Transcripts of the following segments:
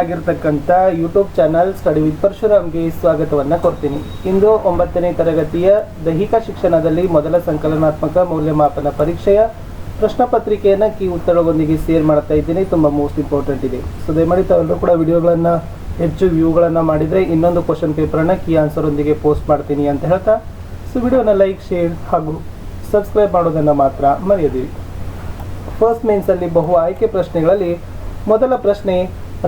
ಆಗಿರ್ತಕ್ಕಂಥ YouTube channel study with ಪರಶುರಾಮ್ಗೆ ಸ್ವಾಗತವನ್ನು ಕೊಡ್ತೀನಿ. ಇಂದು ಒಂಬತ್ತನೇ ತರಗತಿಯ ದೈಹಿಕ ಶಿಕ್ಷಣದಲ್ಲಿ ಮೊದಲ ಸಂಕಲನಾತ್ಮಕ ಮೌಲ್ಯಮಾಪನ ಪರೀಕ್ಷೆಯ ಪ್ರಶ್ನೆ ಪತ್ರಿಕೆಯನ್ನು ಕೀ ಉತ್ತರಗಳೊಂದಿಗೆ ಶೇರ್ ಮಾಡ್ತಾ ಇದ್ದೀನಿ. ತುಂಬ ಮೋಸ್ಟ್ ಇಂಪಾರ್ಟೆಂಟ್ ಇದೆ. ಸೊ ದಯಮಾಡಿ ತಾವೆಲ್ಲರೂ ಕೂಡ ವಿಡಿಯೋಗಳನ್ನು ಹೆಚ್ಚು ವ್ಯೂಗಳನ್ನು ಮಾಡಿದರೆ ಇನ್ನೊಂದು ಕ್ವಶನ್ ಪೇಪರನ್ನು ಕೀ ಆನ್ಸರ್ ಒಂದಿಗೆ ಪೋಸ್ಟ್ ಮಾಡ್ತೀನಿ ಅಂತ ಹೇಳ್ತಾ ಸೊ ವಿಡಿಯೋನ ಲೈಕ್ ಶೇರ್ ಹಾಗೂ ಸಬ್ಸ್ಕ್ರೈಬ್ ಮಾಡೋದನ್ನು ಮಾತ್ರ ಮರೆಯದಿರಿ. ಫಸ್ಟ್ ಮೇನ್ಸಲ್ಲಿ ಬಹು ಆಯ್ಕೆ ಪ್ರಶ್ನೆಗಳಲ್ಲಿ ಮೊದಲ ಪ್ರಶ್ನೆ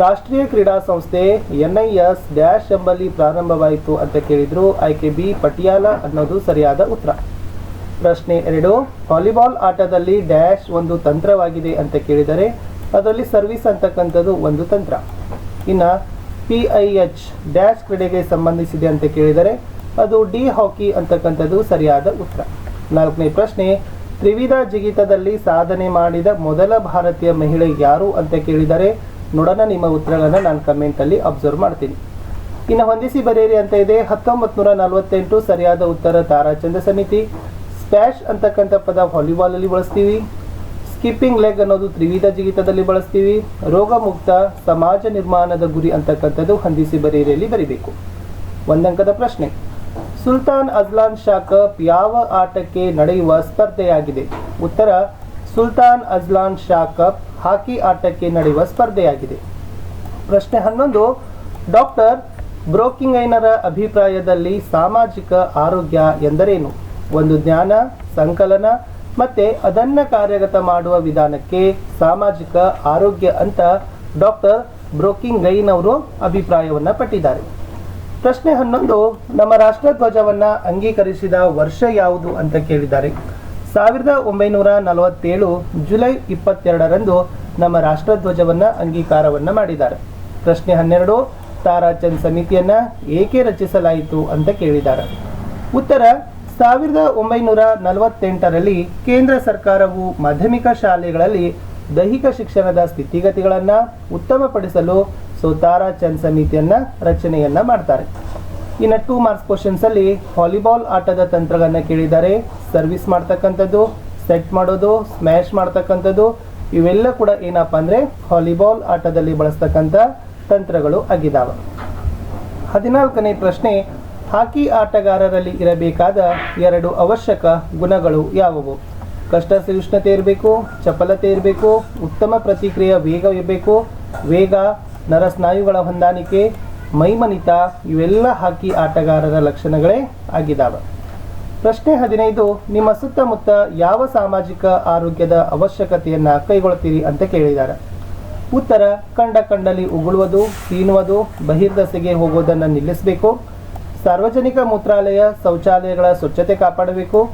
ರಾಷ್ಟ್ರೀಯ ಕ್ರೀಡಾ ಸಂಸ್ಥೆ ಎನ್ ಐ ಎಸ್ ಡ್ಯಾಶ್ ಎಂಬಲ್ಲಿ ಪ್ರಾರಂಭವಾಯಿತು ಅಂತ ಕೇಳಿದ್ರು. ಆಯ್ಕೆ ಬಿ, ಪಟಿಯಾಲ ಅನ್ನೋದು ಸರಿಯಾದ ಉತ್ತರ. ಪ್ರಶ್ನೆ ಎರಡು, ವಾಲಿಬಾಲ್ ಆಟದಲ್ಲಿ ಡ್ಯಾಶ್ ಒಂದು ತಂತ್ರವಾಗಿದೆ ಅಂತ ಕೇಳಿದರೆ ಅದರಲ್ಲಿ ಸರ್ವಿಸ್ ಅಂತಕ್ಕಂಥದ್ದು ಒಂದು ತಂತ್ರ. ಇನ್ನು ಪಿ ಐ ಎಚ್ ಡ್ಯಾಶ್ ಕ್ರೀಡೆಗೆ ಸಂಬಂಧಿಸಿದೆ ಅಂತ ಕೇಳಿದರೆ ಅದು ಡಿ ಹಾಕಿ ಅಂತಕ್ಕಂಥದ್ದು ಸರಿಯಾದ ಉತ್ತರ. ನಾಲ್ಕನೇ ಪ್ರಶ್ನೆ, ತ್ರಿವಿಧ ಜಿಗಿತದಲ್ಲಿ ಸಾಧನೆ ಮಾಡಿದ ಮೊದಲ ಭಾರತೀಯ ಮಹಿಳೆ ಯಾರು ಅಂತ ಕೇಳಿದರೆ ನೋಡೋಣ, ನಿಮ್ಮ ಉತ್ತರಗಳನ್ನು ನಾನು ಕಮೆಂಟಲ್ಲಿ ಅಬ್ಸರ್ವ್ ಮಾಡ್ತೀನಿ. ಇನ್ನು ಹೊಂದಿಸಿ ಬರೆಯಿರಿ ಅಂತ ಇದೆ ಹತ್ತೊಂಬತ್ತು ನೂರ ನಲವತ್ತೆಂಟು ಸರಿಯಾದ ಉತ್ತರ ತಾರಾಚಂದ್ರ ಸಮಿತಿ. ಸ್ಪ್ಯಾಶ್ ಅಂತಕ್ಕಂಥ ಪದ ವಾಲಿಬಾಲಲ್ಲಿ ಬಳಸ್ತೀವಿ. ಸ್ಕಿಪ್ಪಿಂಗ್ ಲೆಗ್ ಅನ್ನೋದು ತ್ರಿವಿಧ ಜಿಗಿತದಲ್ಲಿ ಬಳಸ್ತೀವಿ. ರೋಗಮುಕ್ತ ಸಮಾಜ ನಿರ್ಮಾಣದ ಗುರಿ ಅಂತಕ್ಕಂಥದ್ದು ಹೊಂದಿಸಿ ಬರೆಯಿರಿಯಲ್ಲಿ ಬರೀಬೇಕು. ಒಂದಂಕದ ಪ್ರಶ್ನೆ. ಸುಲ್ತಾನ್ ಅಜ್ಲಾನ್ ಶಾ ಕಪ್ ಯಾವ ಆಟಕ್ಕೆ ನಡೆಯುವ ಸ್ಪರ್ಧೆಯಾಗಿದೆ? ಉತ್ತರ, Sultan Azlan Shah Cup hockey ಆಟಕ್ಕೆ ನಡೆಯುವ ಸ್ಪರ್ಧೆಯಾಗಿದೆ. ಪ್ರಶ್ನೆ ಹನ್ನೊಂದು, ಡಾಕ್ಟರ್ ಬ್ರೋಕಿಂಗೈನರ ಅಭಿಪ್ರಾಯದಲ್ಲಿ ಸಾಮಾಜಿಕ ಆರೋಗ್ಯ ಎಂದರೇನು? ಒಂದು ಜ್ಞಾನ, ಸಂಕಲನ ಮತ್ತೆ ಅದನ್ನು ಕಾರ್ಯಗತ ಮಾಡುವ ವಿಧಾನಕ್ಕೆ ಸಾಮಾಜಿಕ ಆರೋಗ್ಯ ಅಂತ ಡಾಕ್ಟರ್ ಬ್ರೋಕಿಂಗೈನ್ ಅವರು ಅಭಿಪ್ರಾಯವನ್ನ ಪಟ್ಟಿದ್ದಾರೆ. ಪ್ರಶ್ನೆ ಹನ್ನೊಂದು, ನಮ್ಮ ರಾಷ್ಟ್ರಧ್ವಜವನ್ನು ಅಂಗೀಕರಿಸಿದ ವರ್ಷ ಯಾವುದು ಅಂತ ಕೇಳಿದ್ದಾರೆ. ಸಾವಿರದ ಒಂಬೈನೂರ ನಲವತ್ತೇಳು ಜುಲೈ ಇಪ್ಪತ್ತೆರಡರಂದು ನಮ್ಮ ರಾಷ್ಟ್ರಧ್ವಜವನ್ನು ಅಂಗೀಕಾರವನ್ನ ಮಾಡಿದ್ದಾರೆ. ಪ್ರಶ್ನೆ ಹನ್ನೆರಡು ತಾರಾಚಂದ್ ಸಮಿತಿಯನ್ನ ಏಕೆ ರಚಿಸಲಾಯಿತು ಅಂತ ಕೇಳಿದ್ದಾರೆ. ಉತ್ತರ, ಸಾವಿರದ ಒಂಬೈನೂರ ನಲವತ್ತೆಂಟರಲ್ಲಿ ಕೇಂದ್ರ ಸರ್ಕಾರವು ಮಾಧ್ಯಮಿಕ ಶಾಲೆಗಳಲ್ಲಿ ದೈಹಿಕ ಶಿಕ್ಷಣದ ಸ್ಥಿತಿಗತಿಗಳನ್ನು ಉತ್ತಮಪಡಿಸಲು ಸೊ ತಾರಾಚಂದ್ ಸಮಿತಿಯನ್ನ ರಚನೆಯನ್ನ ಮಾಡ್ತಾರೆ. ಇನ್ನು ಟೂ ಮಾರ್ಕ್ಸ್ ಕ್ವಶನ್ಸ್ ಅಲ್ಲಿ ವಾಲಿಬಾಲ್ ಆಟದ ತಂತ್ರಗಳನ್ನ ಕೇಳಿದ್ದಾರೆ. ಸರ್ವಿಸ್ ಮಾಡ್ತಕ್ಕಂಥದ್ದು ಸೆಟ್ ಮಾಡೋದು ಸ್ಮ್ಯಾಶ್ ಮಾಡ್ತಕ್ಕಂಥದ್ದು, ಇವೆಲ್ಲ ಕೂಡ ಏನಪ್ಪ ಅಂದ್ರೆ ವಾಲಿಬಾಲ್ ಆಟದಲ್ಲಿ ಬಳಸ್ತಕ್ಕಂಥ ತಂತ್ರಗಳು ಆಗಿದಾವ. ಹದಿನಾಲ್ಕನೇ ಪ್ರಶ್ನೆ, ಹಾಕಿ ಆಟಗಾರರಲ್ಲಿ ಇರಬೇಕಾದ ಎರಡು ಅವಶ್ಯಕ ಗುಣಗಳು ಯಾವುವು? ಕಷ್ಟ ಸಹಿಷ್ಣುತೆ ಇರಬೇಕು, ಚಪಲತೆ ಇರಬೇಕು, ಉತ್ತಮ ಪ್ರತಿಕ್ರಿಯೆ, ವೇಗ ಇರಬೇಕು, ವೇಗ, ನರಸ್ನಾಯುಗಳ ಹೊಂದಾಣಿಕೆ ಮೈಮನಿತ ಇವೆಲ್ಲ ಹಾಕಿ ಆಟಗಾರರ ಲಕ್ಷಣಗಳೇ ಆಗಿದ್ದಾವೆ ಪ್ರಶ್ನೆ ಹದಿನೈದು, ನಿಮ್ಮ ಸುತ್ತಮುತ್ತ ಯಾವ ಸಾಮಾಜಿಕ ಆರೋಗ್ಯದ ಅವಶ್ಯಕತೆಯನ್ನು ಕೈಗೊಳ್ತೀರಿ ಅಂತ ಕೇಳಿದ್ದಾರೆ ಉತ್ತರ, ಕಂಡ ಕಂಡಲ್ಲಿ ಉಗುಳುವುದು ತಿನ್ನುವುದು ಬಹಿರ್ದಸೆಗೆ ಹೋಗುವುದನ್ನು ನಿಲ್ಲಿಸಬೇಕು. ಸಾರ್ವಜನಿಕ ಮೂತ್ರಾಲಯ, ಶೌಚಾಲಯಗಳ ಸ್ವಚ್ಛತೆ ಕಾಪಾಡಬೇಕು.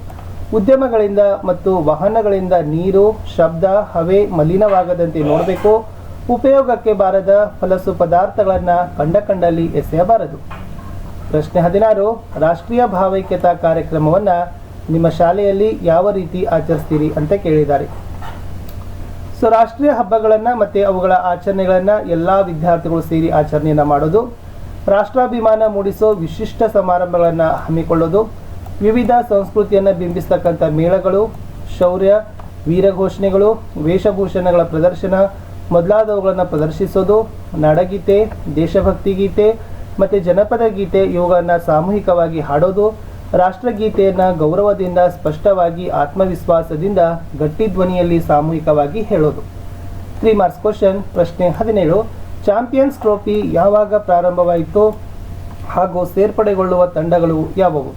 ಉದ್ಯಮಗಳಿಂದ ಮತ್ತು ವಾಹನಗಳಿಂದ ನೀರು, ಶಬ್ದ, ಹವೆ ಮಲಿನವಾಗದಂತೆ ನೋಡಬೇಕು. ಉಪಯೋಗಕ್ಕೆ ಬಾರದ ಹೊಲಸು ಪದಾರ್ಥಗಳನ್ನು ಕಂಡ ಕಂಡಲ್ಲಿ ಎಸೆಯಬಾರದು. ಪ್ರಶ್ನೆ ಹದಿನಾರು, ರಾಷ್ಟ್ರೀಯ ಭಾವೈಕ್ಯತಾ ಕಾರ್ಯಕ್ರಮವನ್ನು ನಿಮ್ಮ ಶಾಲೆಯಲ್ಲಿ ಯಾವ ರೀತಿ ಆಚರಿಸ್ತೀರಿ ಅಂತ ಕೇಳಿದ್ದಾರೆ. ಸೊ, ರಾಷ್ಟ್ರೀಯ ಹಬ್ಬಗಳನ್ನು ಮತ್ತು ಅವುಗಳ ಆಚರಣೆಗಳನ್ನು ಎಲ್ಲ ವಿದ್ಯಾರ್ಥಿಗಳು ಸೇರಿ ಆಚರಣೆಯನ್ನು ಮಾಡೋದು, ರಾಷ್ಟ್ರಾಭಿಮಾನ ಮೂಡಿಸೋ ವಿಶಿಷ್ಟ ಸಮಾರಂಭಗಳನ್ನು ಹಮ್ಮಿಕೊಳ್ಳೋದು, ವಿವಿಧ ಸಂಸ್ಕೃತಿಯನ್ನು ಬಿಂಬಿಸ್ತಕ್ಕಂಥ ಮೇಳಗಳು, ಶೌರ್ಯ, ವೀರಘೋಷಣೆಗಳು, ವೇಷಭೂಷಣಗಳ ಪ್ರದರ್ಶನ ಮೊದಲಾದವುಗಳನ್ನು ಪ್ರದರ್ಶಿಸೋದು, ನಾಡಗೀತೆ, ದೇಶಭಕ್ತಿ ಗೀತೆ, ಮತ್ತು ಜನಪದ ಗೀತೆ ಇವುಗಳನ್ನು ಸಾಮೂಹಿಕವಾಗಿ ಹಾಡೋದು, ರಾಷ್ಟ್ರಗೀತೆಯನ್ನು ಗೌರವದಿಂದ, ಸ್ಪಷ್ಟವಾಗಿ, ಆತ್ಮವಿಶ್ವಾಸದಿಂದ, ಗಟ್ಟಿ ಧ್ವನಿಯಲ್ಲಿ ಸಾಮೂಹಿಕವಾಗಿ ಹೇಳೋದು. ತ್ರೀ ಮಾರ್ಕ್ಸ್ ಕ್ವಶನ್ ಪ್ರಶ್ನೆ ಹದಿನೇಳು. ಚಾಂಪಿಯನ್ಸ್ ಟ್ರೋಫಿ ಯಾವಾಗ ಪ್ರಾರಂಭವಾಯಿತು? ಹಾಗೂ ಸೇರ್ಪಡೆಗೊಳ್ಳುವ ತಂಡಗಳು ಯಾವುವು?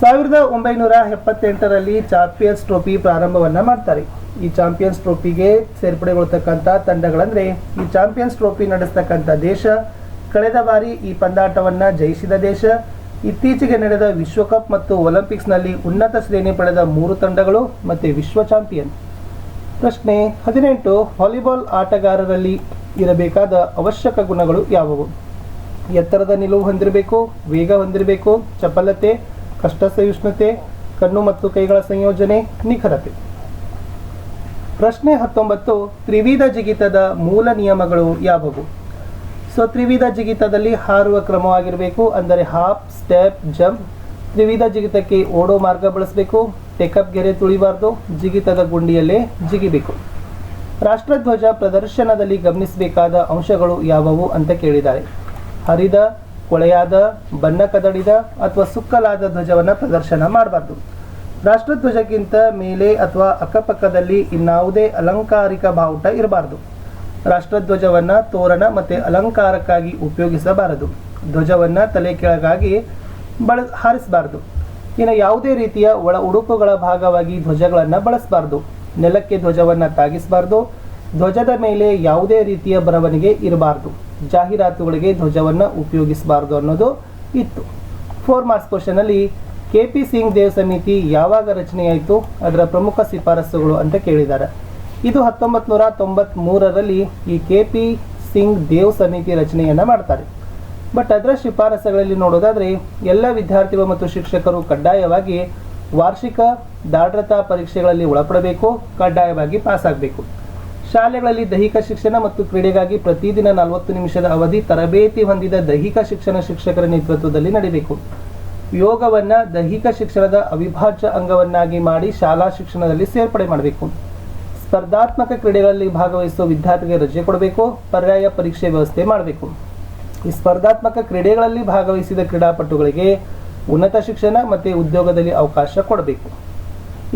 ಸಾವಿರದ ಒಂಬೈನೂರ ಎಪ್ಪತ್ತೆಂಟರಲ್ಲಿ ಚಾಂಪಿಯನ್ಸ್ ಟ್ರೋಫಿ ಪ್ರಾರಂಭವನ್ನು ಮಾಡ್ತಾರೆ. ಈ ಚಾಂಪಿಯನ್ಸ್ ಟ್ರೋಫಿಗೆ ಸೇರ್ಪಡೆಗೊಳ್ತಕ್ಕಂಥ ತಂಡಗಳಂದರೆ ಈ ಚಾಂಪಿಯನ್ಸ್ ಟ್ರೋಫಿ ನಡೆಸ್ತಕ್ಕಂಥ ದೇಶ, ಕಳೆದ ಬಾರಿ ಈ ಪಂದಾಟವನ್ನ ಜಯಿಸಿದ ದೇಶ, ಇತ್ತೀಚೆಗೆ ನಡೆದ ವಿಶ್ವಕಪ್ ಮತ್ತು ಒಲಿಂಪಿಕ್ಸ್ನಲ್ಲಿ ಉನ್ನತ ಶ್ರೇಣಿ ಪಡೆದ ಮೂರು ತಂಡಗಳು ಮತ್ತು ವಿಶ್ವ ಚಾಂಪಿಯನ್. ಪ್ರಶ್ನೆ ಹದಿನೆಂಟು, ವಾಲಿಬಾಲ್ ಆಟಗಾರರಲ್ಲಿ ಇರಬೇಕಾದ ಅವಶ್ಯಕ ಗುಣಗಳು ಯಾವುವು? ಎತ್ತರದ ನಿಲುವು ಹೊಂದಿರಬೇಕು, ವೇಗ ಹೊಂದಿರಬೇಕು, ಚಪಲತೆ ಕಷ್ಟ ಸಹಿಷ್ಣುತೆ ಕಣ್ಣು ಮತ್ತು ಕೈಗಳ ಸಂಯೋಜನೆ, ನಿಖರತೆ. ಪ್ರಶ್ನೆ ಹತ್ತೊಂಬತ್ತು, ತ್ರಿವಿಧ ಜಿಗಿತದ ಮೂಲ ನಿಯಮಗಳು ಯಾವುವು? ಸೊ ತ್ರಿವಿಧ ಜಿಗಿತದಲ್ಲಿ ಹಾರುವ ಕ್ರಮವಾಗಿರಬೇಕು, ಅಂದರೆ ಹಾಪ್ ಸ್ಟೆಪ್ ಜಂಪ್ ತ್ರಿವಿಧ ಜಿಗಿತಕ್ಕೆ ಓಡೋ ಮಾರ್ಗ ಬಳಸಬೇಕು ಟೇಕಪ್ ಗೆರೆ ತುಳಿಬಾರ್ದು, ಜಿಗಿತದ ಗುಂಡಿಯಲ್ಲೇ ಜಿಗಿಬೇಕು. ರಾಷ್ಟ್ರಧ್ವಜ ಪ್ರದರ್ಶನದಲ್ಲಿ ಗಮನಿಸಬೇಕಾದ ಅಂಶಗಳು ಯಾವುವು ಅಂತ ಕೇಳಿದ್ದಾರೆ. ಹರಿದ, ಕೊಳೆಯಾದ, ಬಣ್ಣ ಕದಡಿದ ಅಥವಾ ಸುಕ್ಕಲಾದ ಧ್ವಜವನ್ನು ಪ್ರದರ್ಶನ ಮಾಡಬಾರ್ದು. ರಾಷ್ಟ್ರಧ್ವಜಕ್ಕಿಂತ ಮೇಲೆ ಅಥವಾ ಅಕ್ಕಪಕ್ಕದಲ್ಲಿ ಇನ್ನಾವುದೇ ಅಲಂಕಾರಿಕ ಬಾವುಟ ಇರಬಾರದು. ರಾಷ್ಟ್ರಧ್ವಜವನ್ನ ತೋರಣ ಮತ್ತೆ ಅಲಂಕಾರಕ್ಕಾಗಿ ಉಪಯೋಗಿಸಬಾರದು. ಧ್ವಜವನ್ನ ತಲೆ ಕೆಳಗಾಗಿ ಬಳ, ಹಾರಿಸಬಾರದು. ಇನ್ನು ಯಾವುದೇ ರೀತಿಯ ಒಳ ಉಡುಪುಗಳ ಭಾಗವಾಗಿ ಧ್ವಜಗಳನ್ನು ಬಳಸಬಾರದು. ನೆಲಕ್ಕೆ ಧ್ವಜವನ್ನ ತಾಗಿಸಬಾರದು. ಧ್ವಜದ ಮೇಲೆ ಯಾವುದೇ ರೀತಿಯ ಬರವಣಿಗೆ ಇರಬಾರದು. ಜಾಹೀರಾತುಗಳಿಗೆ ಧ್ವಜವನ್ನ ಉಪಯೋಗಿಸಬಾರದು ಅನ್ನೋದು ಇತ್ತು. ಫೋರ್ ಮಾರ್ಕ್ಸ್ ಕ್ವಶನ್ ಅಲ್ಲಿ ಕೆ ಪಿ ಸಿಂಗ್ ದೇವ್ ಸಮಿತಿ ಯಾವಾಗ ರಚನೆಯಾಯಿತು, ಅದರ ಪ್ರಮುಖ ಶಿಫಾರಸುಗಳು ಅಂತ ಕೇಳಿದ್ದಾರೆ. ಇದು ಹತ್ತೊಂಬತ್ತು ನೂರ ತೊಂಬತ್ತ್ ಮೂರರಲ್ಲಿ ಈ ಕೆ ಪಿ ಸಿಂಗ್ ದೇವ್ ಸಮಿತಿ ರಚನೆಯನ್ನ ಮಾಡ್ತಾರೆ. ಬಟ್ ಅದರ ಶಿಫಾರಸುಗಳಲ್ಲಿ ನೋಡೋದಾದ್ರೆ, ಎಲ್ಲ ವಿದ್ಯಾರ್ಥಿಗಳು ಮತ್ತು ಶಿಕ್ಷಕರು ಕಡ್ಡಾಯವಾಗಿ ವಾರ್ಷಿಕ ದಾಢ್ರತಾ ಪರೀಕ್ಷೆಗಳಲ್ಲಿ ಒಳಪಡಬೇಕು, ಕಡ್ಡಾಯವಾಗಿ ಪಾಸ್ ಆಗಬೇಕು ಶಾಲೆಗಳಲ್ಲಿ ದೈಹಿಕ ಶಿಕ್ಷಣ ಮತ್ತು ಕ್ರೀಡೆಗಾಗಿ ಪ್ರತಿದಿನ ನಲವತ್ತು ನಿಮಿಷದ ಅವಧಿ ತರಬೇತಿ ಹೊಂದಿದ ದೈಹಿಕ ಶಿಕ್ಷಣ ಶಿಕ್ಷಕರ ನೇತೃತ್ವದಲ್ಲಿ ನಡೀಬೇಕು. ಯೋಗವನ್ನ ದೈಹಿಕ ಶಿಕ್ಷಣದ ಅವಿಭಾಜ್ಯ ಅಂಗವನ್ನಾಗಿ ಮಾಡಿ ಶಾಲಾ ಶಿಕ್ಷಣದಲ್ಲಿ ಸೇರ್ಪಡೆ ಮಾಡಬೇಕು. ಸ್ಪರ್ಧಾತ್ಮಕ ಕ್ರೀಡೆಗಳಲ್ಲಿ ಭಾಗವಹಿಸುವ ವಿದ್ಯಾರ್ಥಿಗೆ ರಜೆ ಕೊಡಬೇಕು. ಪರ್ಯಾಯ ಪರೀಕ್ಷೆ ವ್ಯವಸ್ಥೆ ಮಾಡಬೇಕು. ಈ ಸ್ಪರ್ಧಾತ್ಮಕ ಕ್ರೀಡೆಗಳಲ್ಲಿ ಭಾಗವಹಿಸಿದ ಕ್ರೀಡಾಪಟುಗಳಿಗೆ ಉನ್ನತ ಶಿಕ್ಷಣ ಮತ್ತು ಉದ್ಯೋಗದಲ್ಲಿ ಅವಕಾಶ ಕೊಡಬೇಕು.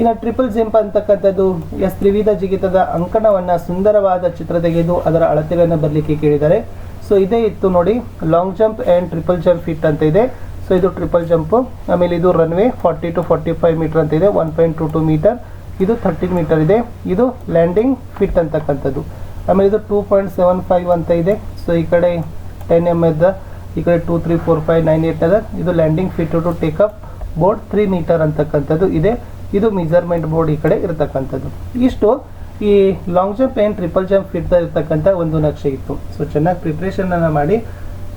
ಇನ್ನು ಟ್ರಿಪಲ್ ಜಂಪ್ ಅಂತಕ್ಕಂಥದ್ದು ಎಸ್ ತ್ರಿವಿಧ ಜಿಗಿತದ ಅಂಕಣವನ್ನು ಸುಂದರವಾದ ಚಿತ್ರ ತೆಗೆದು ಅದರ ಅಳತೆಗಳನ್ನು ಬರಲಿಕ್ಕೆ ಕೇಳಿದ್ದಾರೆ. ಸೊ ಇದೇ ಇತ್ತು ನೋಡಿ long jump and triple jump pit ಅಂತ ಇದೆ. ಸೊ ಇದು ಟ್ರಿಪಲ್ ಜಂಪು ಆಮೇಲೆ ಇದು runway forty two forty five metre ಅಂತ ಇದೆ one point two two metre ಇದು ಥರ್ಟೀನ್ ಮೀಟರ್ ಇದೆ. ಇದು ಲ್ಯಾಂಡಿಂಗ್ ಫಿಟ್ ಅಂತಕ್ಕಂಥದ್ದು. ಆಮೇಲೆ ಇದು ಟೂ ಪಾಯಿಂಟ್ ಸೆವೆನ್ ಫೈವ್ ಅಂತ ಇದೆ. ಸೊ ಈ ಕಡೆ ಟೆನ್ ಎಂ ಎದ ಈ ಕಡೆ two three four five nine eight ಅದ ಇದು landing pit to take up board three metre ಅಂತಕ್ಕಂಥದ್ದು ಇದೆ. ಇದು ಮೆಜರ್ಮೆಂಟ್ ಬೋರ್ಡ್ ಈ ಕಡೆ ಇರತಕ್ಕಂಥದ್ದು. ಇಷ್ಟು ಈ long jump and triple jump pit ಇರ್ತಕ್ಕಂಥ ಒಂದು ನಕ್ಷೆ ಇತ್ತು. ಸೊ ಚೆನ್ನಾಗಿ ಪ್ರಿಪ್ರೇಷನನ್ನು ಮಾಡಿ.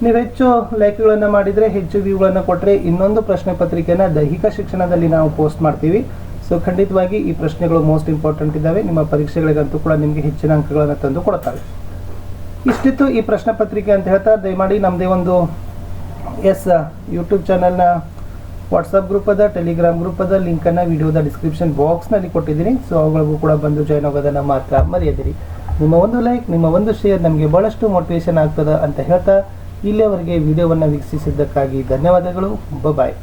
ನೀವು ಹೆಚ್ಚು ಲೈಕ್ಗಳನ್ನು ಮಾಡಿದರೆ, ಹೆಚ್ಚು ವ್ಯೂಗಳನ್ನು ಕೊಟ್ಟರೆ ಇನ್ನೊಂದು ಪ್ರಶ್ನೆ ಪತ್ರಿಕೆನ ದೈಹಿಕ ಶಿಕ್ಷಣದಲ್ಲಿ ನಾವು ಪೋಸ್ಟ್ ಮಾಡ್ತೀವಿ. ಸೊ ಖಂಡಿತವಾಗಿ ಈ ಪ್ರಶ್ನೆಗಳು ಮೋಸ್ಟ್ ಇಂಪಾರ್ಟೆಂಟ್ ಇದ್ದಾವೆ. ನಿಮ್ಮ ಪರೀಕ್ಷೆಗಳಿಗಂತೂ ಕೂಡ ನಿಮಗೆ ಹೆಚ್ಚಿನ ಅಂಕಗಳನ್ನು ತಂದು ಕೊಡ್ತವೆ. ಇಷ್ಟಿತ್ತು ಈ ಪ್ರಶ್ನೆ ಪತ್ರಿಕೆ ಅಂತ ಹೇಳ್ತಾ, ದಯಮಾಡಿ ನಮ್ಮದೇ ಒಂದು ಎಸ್ ಯೂಟ್ಯೂಬ್ ಚಾನಲ್ನ ವಾಟ್ಸಪ್ ಗ್ರೂಪ್ ಅದ ಟೆಲಿಗ್ರಾಮ್ ಗ್ರೂಪ್ ಅದ ಲಿಂಕನ್ನು ವಿಡಿಯೋದ ಡಿಸ್ಕ್ರಿಪ್ಷನ್ ಬಾಕ್ಸ್ನಲ್ಲಿ ಕೊಟ್ಟಿದ್ದೀನಿ. ಸೊ ಅವುಗಳಿಗೂ ಕೂಡ ಬಂದು ಜಾಯ್ನ್ ಆಗೋದನ್ನು ಮಾತ್ರ ಮರೆಯದಿರಿ. ನಿಮ್ಮ ಒಂದು ಲೈಕ್ ನಿಮ್ಮ ಒಂದು ಶೇರ್ ನಮಗೆ ಭಾಳಷ್ಟು ಮೋಟಿವೇಶನ್ ಆಗ್ತದೆ ಅಂತ ಹೇಳ್ತಾ ಇಲ್ಲಿಯವರೆಗೆ ವಿಡಿಯೋವನ್ನು ವೀಕ್ಷಿಸಿದ್ದಕ್ಕಾಗಿ ಧನ್ಯವಾದಗಳು. ಬಾಯ್